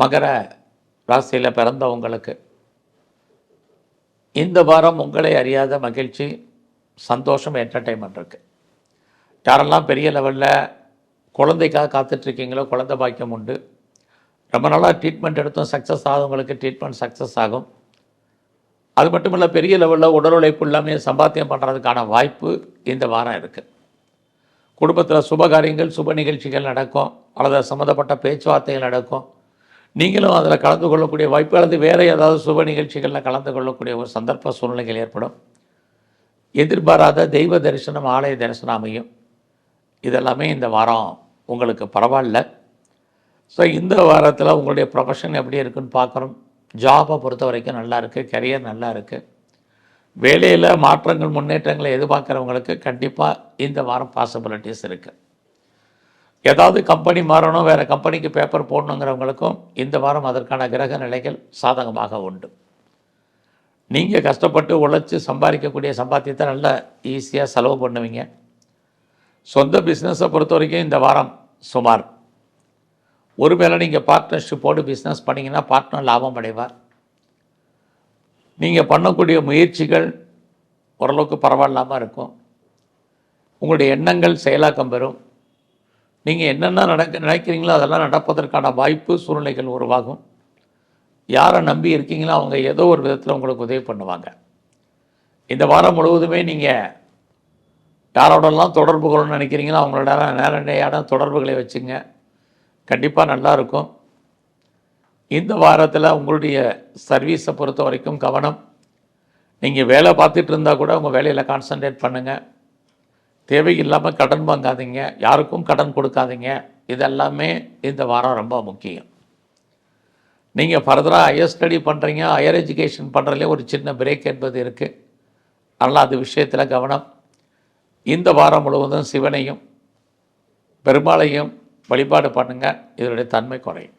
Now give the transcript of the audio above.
மகர ராசியில் பிறந்தவங்களுக்கு இந்த வாரம் உங்களை அறியாத மகிழ்ச்சி சந்தோஷம் என்டர்டைன்மெண்ட் இருக்குது யாரெல்லாம் பெரிய லெவலில் குழந்தைக்காக காத்துட்ருக்கீங்களோ குழந்தை பாக்கியம் உண்டு. ரொம்ப நாளாக ட்ரீட்மெண்ட் எடுத்தும் சக்ஸஸ் ஆகுவங்களுக்கு ட்ரீட்மெண்ட் சக்ஸஸ் ஆகும். அது மட்டும் இல்லை பெரிய லெவலில் உடல் உழைப்பு எல்லாமே சம்பாத்தியம் பண்ணுறதுக்கான வாய்ப்பு இந்த வாரம் இருக்குது குடும்பத்தில் சுப காரியங்கள் சுப நிகழ்ச்சிகள் நடக்கும். அல்லது சம்மந்தப்பட்ட பேச்சுவார்த்தைகள் நடக்கும். நீங்களும் அதில் கலந்து கொள்ளக்கூடிய வாய்ப்பு அல்லது வேறு ஏதாவது சுப நிகழ்ச்சிகளில் கலந்து கொள்ளக்கூடிய ஒரு சந்தர்ப்ப சூழ்நிலைகள் ஏற்படும். எதிர்பாராத தெய்வ தரிசனம் ஆலய தரிசனம் அமையும். இதெல்லாமே இந்த வாரம் உங்களுக்கு பரவாயில்ல. ஸோ இந்த வாரத்தில் உங்களுடைய ப்ரொஃபஷன் எப்படி இருக்குன்னு பார்க்குறோம் ஜாபை பொறுத்த வரைக்கும் நல்லா இருக்குது கரியர் நல்லா இருக்குது வேலையில் மாற்றங்கள் முன்னேற்றங்களை எதிர்பார்க்குறவங்களுக்கு கண்டிப்பாக இந்த வாரம் பாசிபிலிட்டிஸ் இருக்குது ஏதாவது கம்பெனி மாறணும் வேறு கம்பெனிக்கு பேப்பர் போடணுங்கிறவங்களுக்கும் இந்த வாரம் அதற்கான கிரக நிலைகள் சாதகமாக உண்டு. நீங்கள் கஷ்டப்பட்டு உழைச்சி சம்பாதிக்கக்கூடிய சம்பாத்தியத்தை நல்லா ஈஸியாக செலவு பண்ணுவீங்க. சொந்த பிஸ்னஸை பொறுத்த வரைக்கும் இந்த வாரம் சுமார். ஒருவேளை நீங்கள் பார்ட்னர்ஷிப்போடு பிஸ்னஸ் பண்ணிங்கன்னா பார்ட்னர் லாபம் அடைவார். நீங்கள் பண்ணக்கூடிய முயற்சிகள் ஓரளவுக்கு பரவாயில்லாமல் இருக்கும். உங்களுடைய எண்ணங்கள் செயலாக்கம் பெறும். நீங்கள் என்னென்ன நடக்க நினைக்கிறீங்களோ அதெல்லாம் நடப்பதற்கான வாய்ப்பு சூழ்நிலைகள் உருவாகும். யாரை நம்பி இருக்கீங்களோ அவங்க ஏதோ ஒரு விதத்தில் உங்களுக்கு உதவி பண்ணுவாங்க. இந்த வாரம் முழுவதுமே நீங்கள் யாரோடலாம் தொடர்பு கொள்ளணும்னு நினைக்கிறீங்களோ அவங்களோட நேரடியான தொடர்புகளை வச்சுங்க. கண்டிப்பாக நல்லாயிருக்கும் இந்த வாரத்தில் உங்களுடைய சர்வீஸை பொறுத்த வரைக்கும் கவனம். நீங்கள் வேலை பார்த்துட்டு இருந்தால் கூட உங்கள் வேலையில் கான்சன்ட்ரேட் பண்ணுங்கள் தேவையில்லாமல் கடன் வாங்காதீங்க யாருக்கும் கடன் கொடுக்காதீங்க. இதெல்லாமே இந்த வாரம் ரொம்ப முக்கியம். நீங்கள் ஃபர்தராக ஹையர் ஸ்டடி பண்ணுறீங்க ஹையர் எஜுகேஷன் பண்ணுறதுலே ஒரு சின்ன பிரேக் என்பது இருக்குது அதனால் அது விஷயத்தில் கவனம். இந்த வாரம் முழுவதும் சிவனையும் பெருமாளையும் வழிபாடு பண்ணுங்கள் இதனுடைய தன்மை குறையும்.